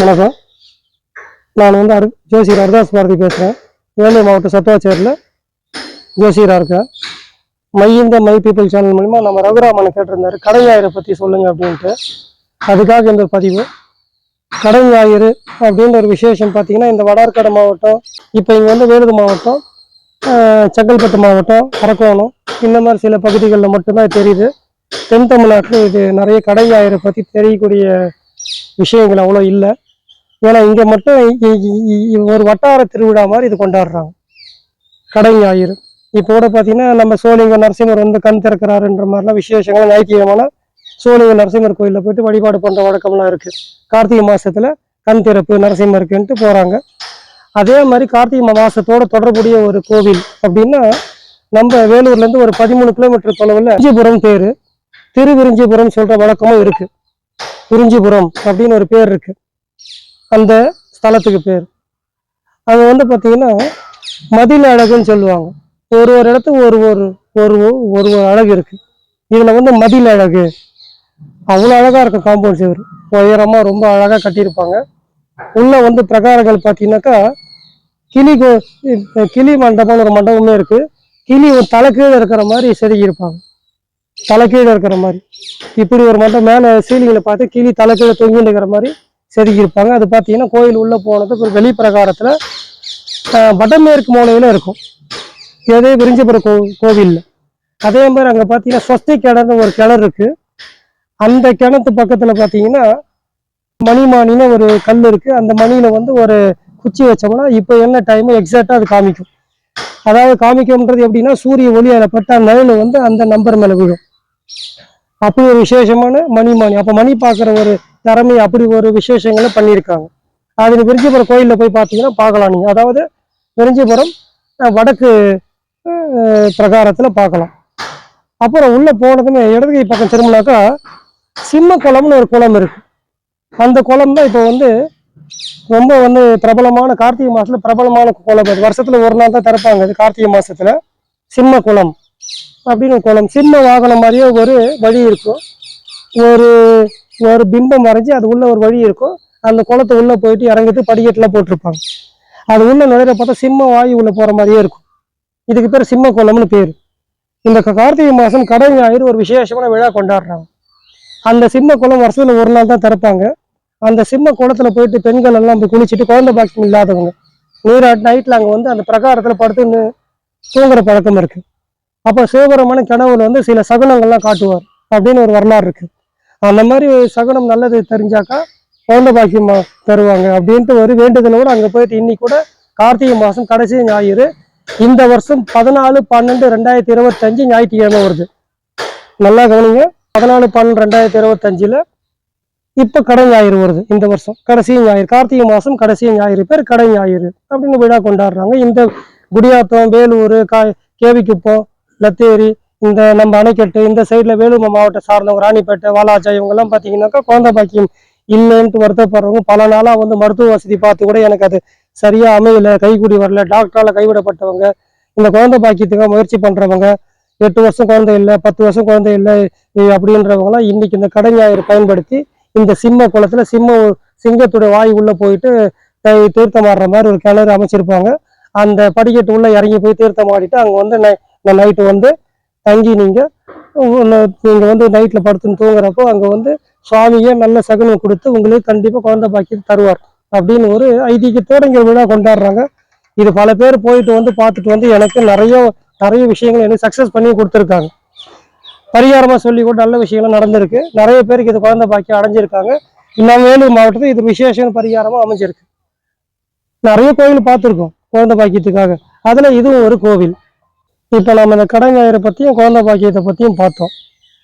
வணக்கம். நான் வந்து அரு ஜோசியர் அருதாஸ் பாரதி பேசுகிறேன் வேலூர் மாவட்டம் சத்துவாச்சேரியில் ஜோசியராக இருக்கேன். மை இந்த மை பீப்புள் சேனல் மூலிமா நம்ம ரகுராமனை கேட்டிருந்தாரு. கடை ஞாயிறை பற்றி சொல்லுங்கள் அப்படின்ட்டு. அதுக்காக இந்த பதிவு. கடை ஞாயிறு அப்படின்ற ஒரு விசேஷம் பார்த்தீங்கன்னா இந்த வடார்கடை மாவட்டம் இப்போ இங்கே வந்து வேலூர் மாவட்டம் செங்கல்பட்டு மாவட்டம் அரக்கோணம் இந்த மாதிரி சில பகுதிகளில் மட்டும்தான் தெரியுது. தென் தமிழ்நாட்டில் இது நிறைய கடை ஞாயிறை பற்றி தெரியக்கூடிய விஷயங்கள் அவ்வளோ இல்லை. ஏன்னா இங்கே மட்டும் ஒரு வட்டார திருவிழா மாதிரி இது கொண்டாடுறாங்க. கடை ஞாயிறு. இப்போ கூட பார்த்தீங்கன்னா நம்ம சோழிங்க நரசிம்மர் வந்து கண் திறக்கிறாருன்ற மாதிரிலாம் விசேஷங்கள் ஞாயிற்றுக்கிழமை சோழிங்க நரசிம்மர் கோயிலில் போயிட்டு வழிபாடு பண்ணுற வழக்கம்லாம் இருக்குது கார்த்திகை மாதத்தில் கண் திறப்பு நரசிம்மருக்குன்ட்டு போகிறாங்க அதே மாதிரி கார்த்திகை மாதத்தோட தொடர்புடைய ஒரு கோவில் அப்படின்னா நம்ம வேலூர்லேருந்து ஒரு பதிமூணு கிலோமீட்டர் தொலைவில் விஞ்சிபுரம் பேர். திருவிரிஞ்சிபுரம் சொல்கிற வழக்கமும் இருக்குது விரிஞ்சிபுரம் அப்படின்னு ஒரு பேர் இருக்குது அந்த ஸ்தலத்துக்கு பேர். அது வந்து பார்த்தீங்கன்னா மதில் அழகுன்னு சொல்லுவாங்க. ஒரு ஒரு இடத்துக்கு ஒரு ஒரு ஒரு ஒரு ஒரு அழகு இருக்குது இதில் வந்து மதில் அழகு. அவ்வளோ அழகாக இருக்கும் காம்பவுண்ட் சுவர். உயரமாக ரொம்ப அழகாக கட்டியிருப்பாங்க. உள்ளே வந்து பிரகாரங்கள் பார்த்தீங்கன்னாக்கா கிளி கோ கிளி மண்டபம்னு ஒரு மண்டபமே இருக்குது கிளி ஒரு தலை கீழே இருக்கிற மாதிரி செதுக்கியிருப்பாங்க. தலை கீழே இருக்கிற மாதிரி. இப்படி ஒரு மண்டபம் மேலே சீலிங்கில் பார்த்து கிளி தலை கீழே தொங்கிட்டு இருக்கிற மாதிரி செதுக்கியிருப்பாங்க அது பார்த்தீங்கன்னா கோயில் உள்ளே போனதுக்கு ஒரு வெளிப்பிரகாரத்தில் வடமேற்கு மூலையில் இருக்கும். இதே விரிஞ்சபுரம் கோ கோவிலில். அதே மாதிரி அங்கே பார்த்தீங்கன்னா சொஸ்தி கிணறு ஒரு கிணறு இருக்குது அந்த கிணத்து பக்கத்தில் பார்த்தீங்கன்னா மணிமானின்னு ஒரு கல் இருக்குது அந்த மணியில் வந்து ஒரு குச்சி வச்சோம்னா இப்போ என்ன டைமு எக்ஸாக்டாக அது காமிக்கும். அதாவது காமிக்கும்ன்றது எப்படின்னா சூரிய ஒளி அதில் பட்ட நிழல் வந்து அந்த நம்பர் மேலே விழும். அப்படி ஒரு விசேஷமான மணிமானி அப்போ மணி பார்க்குற ஒரு திறமை அப்படி ஒரு விசேஷங்களை பண்ணியிருக்காங்க. அது விருஞ்சிபுரம் கோயிலில் போய் பார்த்தீங்கன்னா பார்க்கலாம் நீங்கள் அதாவது விருஞ்சிபுரம் வடக்கு பிரகாரத்தில் பார்க்கலாம். அப்புறம் உள்ளே போனதுமே இடதுகை பக்கம் திரும்பினாக்கா சிம்ம குளம்னு ஒரு குளம் இருக்கு. அந்த குளம் தான் இப்போ வந்து ரொம்ப வந்து பிரபலமான கார்த்திகை மாதத்தில் பிரபலமான குளம். அது வருஷத்துல ஒரு நாள் தான் திறப்பாங்க. அது கார்த்திகை மாதத்தில் சிம்ம குளம் அப்படின்னு குளம் சின்ன வாகனம் மாதிரியே ஒரு வழி இருக்கும். ஒரு ஒரு பிம்பம் வரைஞ்சி அது உள்ள ஒரு வழி இருக்கும். அந்த குளத்தை உள்ள போயிட்டு இறங்கிட்டு படிக்கட்டுலாம் போட்டிருப்பாங்க. அது உள்ள நுழையிற பார்த்தா சிம்ம வாயு உள்ள போற மாதிரியே இருக்கும். இதுக்கு பேர் சிம்ம குளம்னு பேர். இந்த கார்த்திகை மாதம் கடை ஞாயிறு ஒரு விசேஷமான விழா கொண்டாடுறாங்க. அந்த சிம்ம குளம் வருஷத்துல ஒரு நாள் தான் திறப்பாங்க. அந்த சிம்ம குளத்துல போயிட்டு பெண்கள் எல்லாம் போய் குளிச்சுட்டு குழந்தை பாக்கியம் இல்லாதவங்க. நீராட்டு நைட்ல அங்க வந்து அந்த பிரகாரத்துல படுத்துன்னு தூங்குற பழக்கம் இருக்கு. அப்போ சிவபெருமான கனவுல வந்து சில சகுனங்கள்லாம் காட்டுவார் அப்படின்னு ஒரு வரலாறு இருக்கு. அந்த மாதிரி ஒரு சகுனம் நல்லது தெரிஞ்சாக்கா குழந்தை பாக்கியம் தருவாங்க அப்படின்ட்டு ஒரு வேண்டுதலோடு அங்கே போயிட்டு இன்னைக்கு கூட கார்த்திகை மாதம் கடைசி ஞாயிறு. இந்த வருஷம் பதினாலு பன்னெண்டு ரெண்டாயிரத்தி இருபத்தஞ்சு ஞாயிற்றுக்கிழமை வருது. நல்லா கவனிங்க. பதினாலு பன்னெண்டு ரெண்டாயிரத்தி இருபத்தஞ்சில் இப்போ கடை ஞாயிறு வருது இந்த வருஷம். கடைசி ஞாயிறு. கார்த்திகை மாதம் கடைசி ஞாயிறு. பேர் கடை ஞாயிறு அப்படின்னு விழா கொண்டாடுறாங்க. இந்த குடியாத்தம் வேலூர் கா கேவிக்குப்பம் லத்தேரி இந்த நம்ம அணைக்கட்டு இந்த சைடில் வேலூர் மாவட்டம் சார்ந்தவங்க ராணிப்பேட்டை வாலாஜா இவங்கெல்லாம் பார்த்தீங்கன்னாக்கா குழந்தை பாக்கியம் இல்லைன்ட்டு வருத்தப்படுறவங்க பல நாளாக வந்து மருத்துவ வசதி பார்த்து கூட எனக்கு அது சரியாக அமையல கைகூடி வரல டாக்டரால் கைவிடப்பட்டவங்க இந்த குழந்தை பாக்கியத்துக்காக முயற்சி பண்ணுறவங்க எட்டு வருஷம் குழந்தை இல்லை பத்து வருஷம் குழந்தை இல்லை அப்படின்றவங்களாம் இன்னைக்கு இந்த கடை ஞாயிறு பயன்படுத்தி இந்த சிம்ம குளத்தில் சிம்ம சிங்கத்துடைய வாய் உள்ளே போயிட்டு தீர்த்தம் ஆடுற மாதிரி ஒரு கிணறு அமைச்சிருப்பாங்க. அந்த படிக்கட்டு உள்ளே இறங்கி போய் தீர்த்தம் ஆடிட்டு அங்கே வந்து நைட்டு வந்து தங்கி நீங்கள் நீங்கள் வந்து நைட்டில் படுத்துன்னு தூங்குறப்போ அங்கே வந்து சுவாமியே நல்ல சகுனம் கொடுத்து உங்களுக்கு கண்டிப்பாக குழந்தை பாக்கி தருவார் அப்படின்னு ஒரு ஐதீகத்தோடு இங்கே விழா கொண்டாடுறாங்க. இது பல பேர் போயிட்டு வந்து பார்த்துட்டு வந்து எனக்கு நிறைய நிறைய விஷயங்கள் எனக்கு சக்ஸஸ் பண்ணி கொடுத்துருக்காங்க. பரிகாரமாக சொல்லி கூட நல்ல விஷயங்கள் நடந்திருக்கு. நிறைய பேருக்கு இது குழந்தை பாக்கியம் அடைஞ்சிருக்காங்க. இன்னும் வேலூர் மாவட்டத்தில் இது விசேஷ பரிகாரமாக அமைஞ்சிருக்கு. நிறைய கோவில் பார்த்துருக்கோம் குழந்தை பாக்கியத்துக்காக. அதில் இதுவும் ஒரு கோவில். இப்போ நம்ம இந்த கடங்காயரை பற்றியும் குழந்தை பாக்கியத்தை பற்றியும் பார்த்தோம்.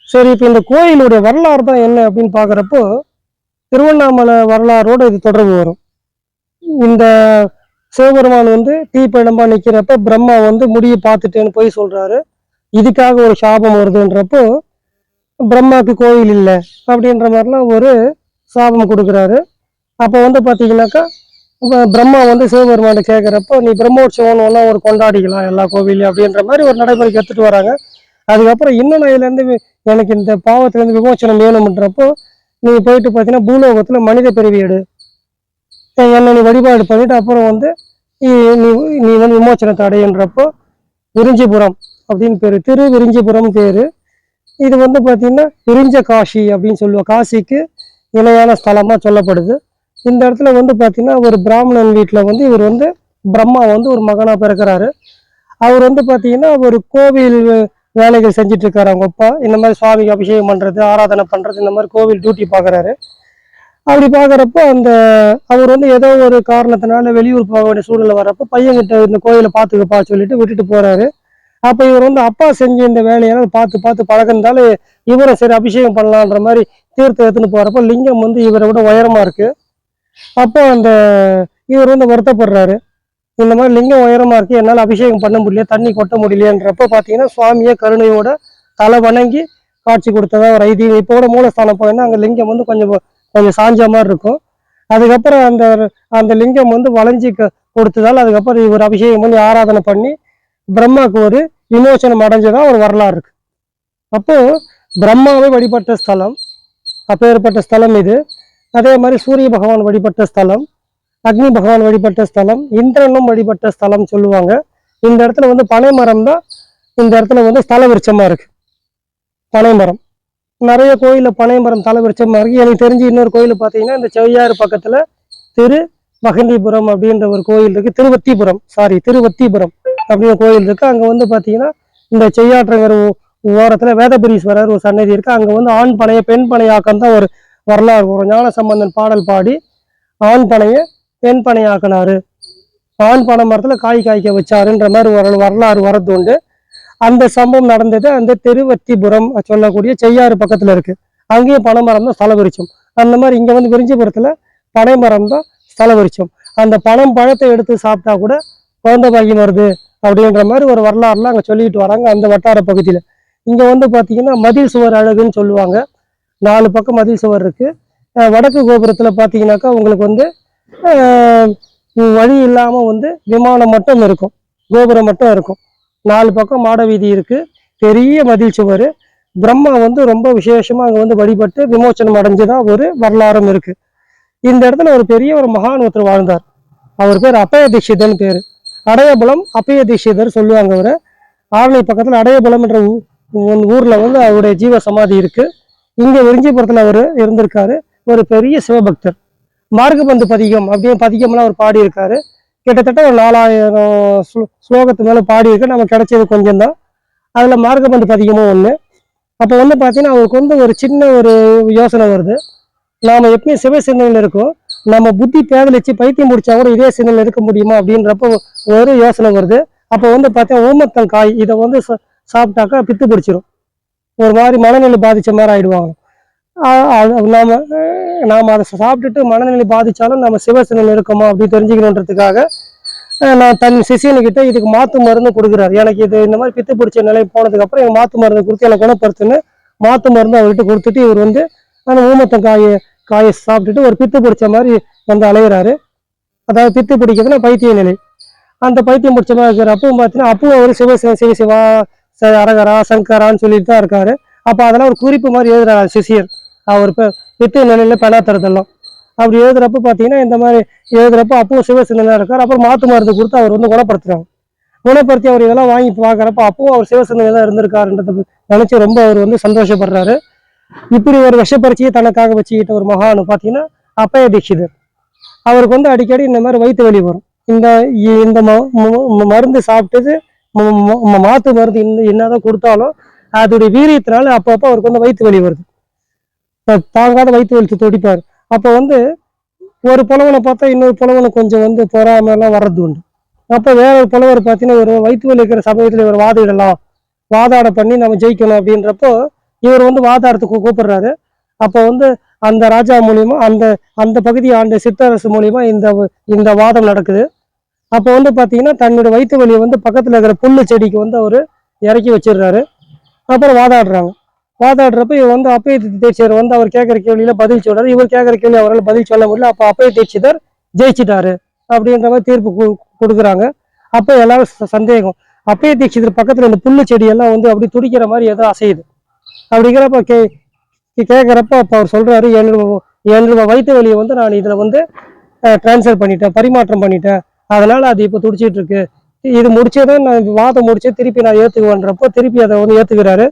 சரி இப்போ இந்த கோயிலுடைய வரலாறு தான் என்ன அப்படின்னு பார்க்குறப்போ திருவண்ணாமலை வரலாறோட இது தொடர்பு வரும். இந்த சிவபெருமான் வந்து தீப்பழம்பா நிற்கிறப்ப பிரம்மா வந்து முடியை பார்த்துட்டேன்னு போய் சொல்கிறாரு இதுக்காக ஒரு சாபம் வருதுன்றப்போ பிரம்மாவுக்கு கோயில் இல்லை அப்படின்ற மாதிரிலாம் ஒரு சாபம் கொடுக்குறாரு. அப்போ வந்து பார்த்தீங்கன்னாக்கா பிரம்மா வந்து சிவபெருமான் கேட்குறப்போ நீ பிரம்மோற்சவம் ஒன்றா ஒரு கொண்டாடிக்கலாம் எல்லா கோவிலையும் அப்படின்ற மாதிரி ஒரு நடைமுறைக்கு எடுத்துகிட்டு வராங்க. அதுக்கப்புறம் இன்னும் நான் இதுலேருந்து எனக்கு இந்த பாவத்துலேருந்து விமோச்சனம் வேணும்ன்றப்போ நீ போயிட்டு பார்த்தீங்கன்னா பூலோகத்தில் மனித பிறவி எடு. என்னை நீ வழிபாடு பண்ணிட்டு அப்புறம் வந்து நீ- நீ நீ வந்து விமோச்சனத்தை அடையன்றப்போ விரிஞ்சிபுரம் அப்படின்னு பேர் திரு விரிஞ்சிபுரம் பேர். இது வந்து பார்த்திங்கன்னா விரிஞ்ச காஷி அப்படின்னு சொல்லுவோம் காசிக்கு இணையான ஸ்தலமாக சொல்லப்படுது. இந்த இடத்துல வந்து பார்த்தீங்கன்னா ஒரு பிராமணன் வீட்டில் வந்து இவர் வந்து பிரம்மா வந்து ஒரு மகனாக பிறக்கிறாரு. அவர் வந்து பார்த்தீங்கன்னா ஒரு கோவில் வே- வேலைகள் செஞ்சுட்டு இருக்காரு அவங்க அப்பா. இந்த மாதிரி சுவாமிக்கு அபிஷேகம் பண்ணுறது ஆராதனை பண்ணுறது இந்த மாதிரி கோவில் டியூட்டி பார்க்குறாரு அப்படி பார்க்குறப்போ அந்த அவர் வந்து ஏதோ ஒரு காரணத்தினால வெளியூர் போக வேண்டிய சூழ்நிலை வரப்போ பையன்கிட்ட இந்த கோயிலை பார்த்துக்கப்பா சொல்லிட்டு விட்டுட்டு போகிறாரு அப்போ இவர் வந்து அப்பா செஞ்ச இந்த வேலையெல்லாம் பார்த்து பார்த்து பழகினால இவரை சரி அபிஷேகம் பண்ணலான்ற மாதிரி தீர்த்தம் எடுத்துன்னு போகிறப்போ லிங்கம் வந்து இவரை விட உயரமாக இருக்குது அப்போ அந்த இவர் வந்து வருத்தப்படுறாரு. இந்த மாதிரி லிங்கம் உயரமா இருக்கு என்னால் அபிஷேகம் பண்ண முடியல தண்ணி கொட்ட முடியலையன்றப்ப பார்த்தீங்கன்னா சுவாமியே கருணையோட தலை வணங்கி காட்சி கொடுத்ததா ஒரு ஐதீகம். இப்போ கூட மூலஸ்தானம் போயின்னா அங்கே லிங்கம் வந்து கொஞ்சம் கொஞ்சம் சாஞ்ச மாதிரி இருக்கும். அதுக்கப்புறம் அந்த அந்த லிங்கம் வந்து வளைஞ்சி கொடுத்ததால் அதுக்கப்புறம் இவர் அபிஷேகம் பண்ணி ஆராதனை பண்ணி பிரம்மாவுக்கு ஒரு விமோசனம் அடைஞ்சதா ஒரு வரலாறு இருக்கு. அப்போ பிரம்மாவை வழிபட்ட ஸ்தலம் அப்பேற்பட்ட ஸ்தலம் இது. அதே மாதிரி சூரிய பகவான் வழிபட்ட ஸ்தலம் அக்னி பகவான் வழிபட்ட ஸ்தலம் இந்திரனும் வழிபட்ட ஸ்தலம் சொல்லுவாங்க. இந்த இடத்துல வந்து பனை மரம் தான் இந்த இடத்துல வந்து ஸ்தல விருட்சமாக இருக்கு. பனை மரம். நிறைய கோயிலில் பனை மரம் தலை விருட்சமாக இருக்கு. எனக்கு தெரிஞ்சு இன்னொரு கோயில் பார்த்தீங்கன்னா இந்த செவ்வியாறு பக்கத்தில் திரு மகந்திபுரம் அப்படின்ற ஒரு கோயில் இருக்கு. திருவத்திபுரம். சாரி திருவத்திபுரம் அப்படின்னு கோயில் இருக்கு. அங்கே வந்து பார்த்தீங்கன்னா இந்த செய்யாற்றங்கிற ஓரத்தில் வேதபுரீஸ்வரர் ஒரு சன்னதி இருக்கு. அங்கே வந்து ஆண் பனைய பெண் பனையாக்கம் தான் ஒரு வரலாறு கூறும். ஞான சம்பந்தன் பாடல் பாடி ஆண் பனையை பெண் பனையாக்கினாரு. ஆண் பனை மரத்துல காய் காய்க்க வச்சாருன்ற மாதிரி ஒரு வரலாறு வரது உண்டு அந்த சம்பவம் நடந்தது அந்த திருவத்திபுரம் சொல்லக்கூடிய செய்யாறு பக்கத்துல இருக்கு. அங்கேயும் பனை மரம் தான் ஸ்தல அந்த மாதிரி இங்கே வந்து விரிஞ்சிபுரத்தில் பனை மரம் தான் ஸ்தல அந்த பனம் பழத்தை எடுத்து சாப்பிட்டா கூட குழந்தை பாக்கியம் வருது அப்படின்ற மாதிரி ஒரு வரலாறுலாம் அங்கே சொல்லிட்டு வராங்க அந்த வட்டார பகுதியில். இங்கே வந்து பார்த்தீங்கன்னா மதில் சுவர் அழகுன்னு சொல்லுவாங்க. நாலு பக்கம் மதில் சுவர் இருக்குது வடக்கு கோபுரத்தில் பார்த்தீங்கன்னாக்கா உங்களுக்கு வந்து வழி இல்லாமல் வந்து விமானம் மட்டும் இருக்கும். கோபுரம் மட்டும் இருக்கும். நாலு பக்கம் மாட வீதி இருக்குது பெரிய மதில் சுவர். பிரம்மா வந்து ரொம்ப விசேஷமாக அங்கே வந்து வழிபட்டு விமோச்சனம் தான் ஒரு வரலாறும் இருக்குது இந்த இடத்துல ஒரு பெரிய ஒரு மகான் ஒருத்தர் வாழ்ந்தார். அவர் பேர் அப்பய தீட்சிதன் பேர். அடையபுலம் அப்பய தீட்சிதர் சொல்லுவாங்க அவர். ஆரணி பக்கத்தில் அடையபுலம் என்ற ஊ- ஊரில் வந்து அவருடைய ஜீவ சமாதி இருக்குது இங்கே விரிஞ்சிபுரத்தில் அவர் இருந்திருக்காரு. ஒரு பெரிய சிவபக்தர். மார்கபந்து பதிகம் அப்படியே பதிகம்லாம் அவர் பாடியிருக்காரு. கிட்டத்தட்ட ஒரு நாலாயிரம் ஸ்லோ- ஸ்லோகத்து மேலே பாடியிருக்கு. நம்ம கிடைச்சது கொஞ்சம் தான் அதில் மார்கபந்து பதிகமும் ஒன்று அப்போ வந்து பார்த்தீங்கன்னா அவருக்கு வந்து ஒரு சின்ன ஒரு யோசனை வருது. நாம் எப்பயும் சிவ சிந்தனையில் இருக்கோம். நம்ம புத்தி பேதலிச்சு பைத்தியம் முடிச்சா கூட இதே சிந்தனையில் இருக்க முடியுமா அப்படின்றப்போ ஒரு யோசனை வருது. அப்போ வந்து பார்த்தா ஊமத்தம் காய் இதை வந்து சா- சாப்பிட்டாக்கா பித்து பிடிச்சிரும். ஒரு மாதிரி மனநிலை பாதித்த மாதிரி ஆயிடுவாங்க. நாம் அது நாம அதை சாப்பிட்டுட்டு மனநிலை பாதிச்சாலும் நம்ம சிவ இருக்கோமா அப்படி தெரிஞ்சுக்கணுன்றதுக்காக நான் தன் சிஷியனுக்கிட்ட இதுக்கு மாத்து மருந்து கொடுக்குறாரு. எனக்கு இது இந்த மாதிரி பித்து பிடிச்ச நிலை போனதுக்கு அப்புறம் எனக்கு மாத்து மருந்து கொடுத்து எனக்கு குணப்படுத்துன்னு மாத்து மருந்து அவர்கிட்ட கொடுத்துட்டு இவர் வந்து அந்த ஊமத்தம் காயை காயை சாப்பிட்டுட்டு ஒரு பித்து பிடிச்ச மாதிரி வந்து அலையிறாரு. அதாவது பித்து பிடிக்கிறதுனா பைத்திய நிலை அந்த பைத்தியம் பிடிச்ச மாதிரி இருக்கிற அப்பவும் பார்த்தீங்கன்னா அப்பவும் அவர் சிவ சிவ சிவ சிவா அரகரா சங்கரான்னு சொல்லிட்டு தான் இருக்காரு. அப்போ அதெல்லாம் ஒரு குறிப்பு மாதிரி எழுதுறாரு சிசியர் அவர் இப்போ பித்து நிலையில பெணா அப்படி எழுதுறப்ப பார்த்தீங்கன்னா இந்த மாதிரி எழுதுறப்ப அப்பவும் சிவசிந்தனாக இருக்கார். அப்புறம் மாத்து மருந்து கொடுத்து அவர் வந்து குணப்படுத்துறாங்க குணப்படுத்தி அவர் இதெல்லாம் வாங்கி பார்க்குறப்ப அப்பவும் அவர் சிவசிந்தனை தான் இருந்திருக்காருன்றத நினச்சி ரொம்ப அவர் வந்து சந்தோஷப்படுறாரு. இப்படி ஒரு விஷப்பரிச்சியை தனக்காக வச்சுக்கிட்ட ஒரு மகானு பார்த்தீங்கன்னா அப்பய தீட்சிதர். அவருக்கு வந்து அடிக்கடி இந்த மாதிரி வயிற்று வலி வரும். இந்த இந்த ம- மருந்து சாப்பிட்டது மாத்து மருந்து இன்னும் என்னதான் கொடுத்தாலும் அதோடைய வீரியத்தினால அப்பப்போ அவருக்கு வந்து வயிற்று வலி வருது. தாங்காத வயிற்று வலி துடிப்பார். அப்போ வந்து ஒரு புலவனை பார்த்தா இன்னொரு புலவனை கொஞ்சம் வந்து பொறாமலாம் வர்றது உண்டு. அப்போ வேற ஒரு புலவர் பார்த்தீங்கன்னா ஒரு வயிற்று வலி இருக்கிற சமயத்தில் இவர் வாதிடலாம். வாதாட பண்ணி நம்ம ஜெயிக்கணும் அப்படின்றப்போ இவர் வந்து வாதாடத்துக்கு கூப்பிடுறாரு. அப்போ வந்து அந்த ராஜா மூலியமா அந்த அந்த பகுதி ஆண்ட சிற்றரசு மூலியமா இந்த இந்த வாதம் நடக்குது. அப்போ வந்து பார்த்தீங்கன்னா தன்னோட வயிற்று வலியை வந்து பக்கத்தில் இருக்கிற புல்லு செடிக்கு வந்து அவர் இறக்கி வச்சிடுறாரு. அப்புறம் வாதாடுறாங்க. வாதாடுறப்ப இவர் வந்து அப்பய தீட்சிதர் வந்து அவர் கேட்குற கேள்வியில் பதில் சொல்றாரு. இவர் கேட்குற கேள்வி அவரால் பதில் சொல்ல முடியல. அப்போ அப்பய தீட்சிதர் ஜெயிச்சிட்டாரு அப்படின்ற மாதிரி தீர்ப்பு கொடுக்குறாங்க. அப்போ எல்லாரும் ச- சந்தேகம். அப்பய தீட்சிதர் பக்கத்தில் இந்த புல்லு செடியெல்லாம் வந்து அப்படி துடிக்கிற மாதிரி ஏதோ அசையுது. அப்படிங்கிறப்ப கே கேட்குறப்ப அப்போ அவர் சொல்கிறாரு என்னோட என்னோட வயிற்று வலியை வந்து நான் இதில் வந்து ட்ரான்ஸ்ஃபர் பண்ணிட்டேன் பரிமாற்றம் பண்ணிட்டேன். அதனால் அது இப்போ துடிச்சிட்டு இருக்கு. இது முடிச்சதும் நான் வாதம் முடிச்சு திருப்பி நான் ஏற்றுக்குவேன்றப்போ திருப்பி அதை வந்து ஏற்றுக்கிறாரு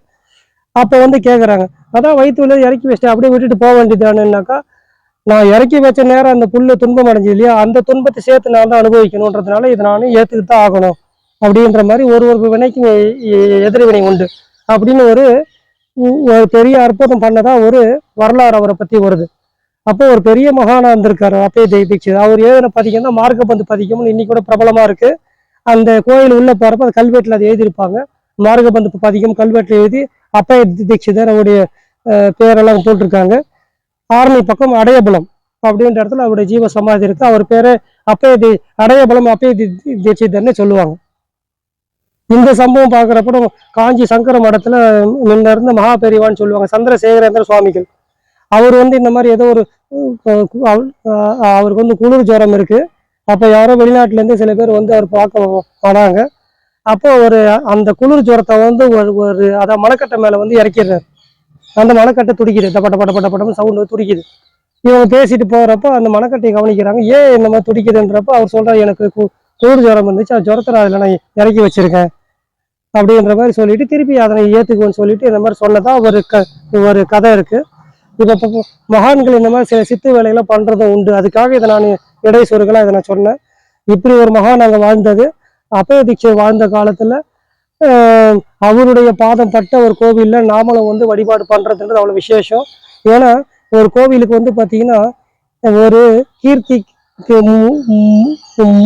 அப்போ வந்து கேட்குறாங்க அதான் வயிற்று வலி இறக்கி வச்சிட்டேன் அப்படியே விட்டுட்டு போக வேண்டியதானுன்னாக்கா நான் இறக்கி வச்ச நேரம் அந்த புல்லு துன்பம் அடைஞ்சு இல்லையா? அந்த துன்பத்தை சேர்த்து நான் தான் அனுபவிக்கணுன்றதுனால இதை நானும் ஏற்றுக்கு தான் ஆகணும். அப்படின்ற மாதிரி ஒரு ஒரு வினைக்கும் எதிர்வினை உண்டு. அப்படின்னு ஒரு பெரிய அற்புதம் பண்ணதான் ஒரு வரலாறு அவரை பற்றி வருது. அப்போ ஒரு பெரிய மகானா இருந்திருக்காரு அப்பே தீட்சித் அவர் எழுதின பதிகம் மார்க்க பந்து பதிகம்னு இன்னைக்கு கூட பிரபலமா இருக்கு. அந்த கோயில் உள்ள போறப்ப அது கல்வெட்டுல அதை எழுதியிருப்பாங்க. மார்கபந்து பதிகம் கல்வெட்டுல எழுதி அப்பே தீட்சிதர் அவருடைய அஹ், பேரெல்லாம் போட்டிருக்காங்க. ஆரணி பக்கம் அடையபலம் அப்படின்ற இடத்துல அவருடைய ஜீவ சமாதி இருக்கு. அவர் பேரு அப்பே தி அடையபலம் அப்பே தீட்சிதர்னு சொல்லுவாங்க. இந்த சம்பவம் பார்க்குறப்ப காஞ்சி சங்கர மடத்துல முன்ன இருந்த மகா பெரியவான்னு சொல்லுவாங்க சந்திரசேகரேந்திர சுவாமிகள். அவர் வந்து இந்த மாதிரி ஏதோ ஒரு அவருக்கு வந்து குளிர் ஜுரம் இருக்குது அப்போ யாரோ வெளிநாட்டிலேருந்து சில பேர் வந்து அவர் பார்க்க வராங்க. அப்போ ஒரு அந்த குளிர் ஜுரத்தை வந்து ஒரு ஒரு அதான் மணக்கட்டை மேலே வந்து இறக்கிடுறாரு. அந்த மணக்கட்டை துடிக்குது. டப்பட்ட பட்ட பட்ட பட்டம் சவுண்டு துடிக்குது. இவங்க பேசிட்டு போகிறப்ப அந்த மணக்கட்டையை கவனிக்கிறாங்க. ஏன் இந்த மாதிரி துடிக்குதுன்றப்போ அவர் சொல்கிறார் எனக்கு கு- குளிர் ஜுரம் இருந்துச்சு. அந்த ஜுரத்தை நான் அதில் நான் இறக்கி வச்சுருக்கேன். அப்படின்ற மாதிரி சொல்லிட்டு திருப்பி அதனை ஏற்றுக்குவோன்னு சொல்லிட்டு இந்த மாதிரி சொன்னதான் ஒரு க ஒரு கதை இருக்குது இப்போ மகான்கள் இந்த மாதிரி சில சித்து வேலைகளை பண்ணுறதும் உண்டு. அதுக்காக இதை நான் இடை சொருகலாக இதை நான் சொன்னேன். இப்படி ஒரு மகான் அங்கே வாழ்ந்தது. அப்பய தீட்சை வாழ்ந்த காலத்தில் அவருடைய பாதம் பட்ட ஒரு கோவிலில் நாமளும் வந்து வழிபாடு பண்ணுறதுன்றது அவ்வளோ விசேஷம். ஏன்னா ஒரு கோவிலுக்கு வந்து பார்த்தீங்கன்னா ஒரு கீர்த்தி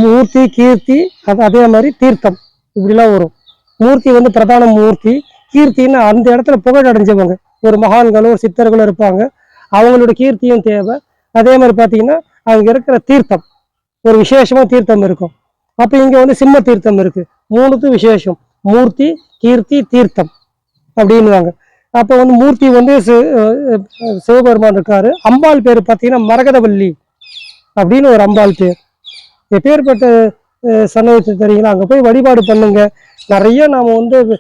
மூர்த்தி கீர்த்தி அது அதே மாதிரி தீர்த்தம். இப்படிலாம் வரும். மூர்த்தி வந்து பிரதான மூர்த்தி. கீர்த்தின்னு அந்த இடத்துல புகழ் அடைஞ்சவங்க ஒரு மகான்களும் ஒரு சித்தர்களும் இருப்பாங்க. அவங்களோட கீர்த்தியும் தேவை. அதே மாதிரி பார்த்தீங்கன்னா அங்கே இருக்கிற தீர்த்தம். ஒரு விசேஷமா தீர்த்தம் இருக்கும். அப்போ இங்கே வந்து சிம்ம தீர்த்தம் இருக்கு. மூணுத்து விசேஷம். மூர்த்தி கீர்த்தி தீர்த்தம் அப்படின்னுவாங்க. அப்போ வந்து மூர்த்தி வந்து சி- சிவபெருமான் இருக்காரு. அம்பாள் பேர் பார்த்தீங்கன்னா மரகதவல்லி அப்படின்னு ஒரு அம்பாள் பேர். எப்பேற்பட்ட சன்னதி தெரியுங்களா? அங்கே போய் வழிபாடு பண்ணுங்க. நிறைய நாம வந்து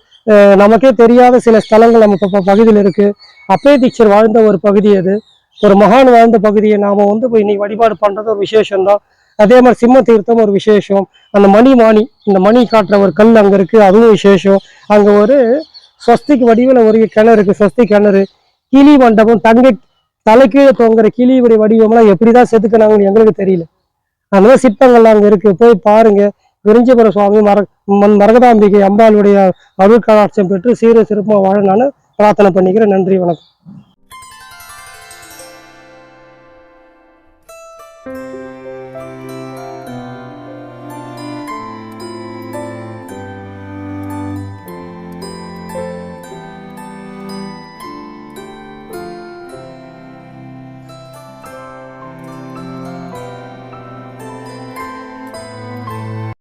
நமக்கே தெரியாத சில ஸ்தலங்கள் நம்ம இப்போ பகுதியில் இருக்குது அப்பே தீட்சர் வாழ்ந்த ஒரு பகுதி அது. ஒரு மகான் வாழ்ந்த பகுதியை நாம் வந்து போய் இன்னைக்கு வழிபாடு பண்ணுறது ஒரு விசேஷம் தான் அதே மாதிரி சிம்ம தீர்த்தம் ஒரு விசேஷம். அந்த மணி மாணி இந்த மணி காட்டுற ஒரு கல் அங்கே இருக்குது அதுவும் விசேஷம். அங்கே ஒரு ஸ்வஸ்திக்கு வடிவில் ஒரு கிணறு இருக்குது ஸ்வஸ்தி கிணறு. கிளி மண்டபம் தங்க தலைக்கீழே தொங்குற கிளியுடைய வடிவம்லாம் எப்படிதான் செதுக்கினாங்கன்னு எங்களுக்கு தெரியல. அந்த சிற்பங்கள்லாம் அங்கே இருக்குது போய் பாருங்கள் விரிஞ்சபுர சுவாமி மர மன் மரகதாம்பிகை அம்பாளுடைய அருள் கடாட்சம் பெற்று சீர சிறப்பாக வாழ நான் பிரார்த்தனை பண்ணிக்கிறேன். நன்றி வணக்கம்.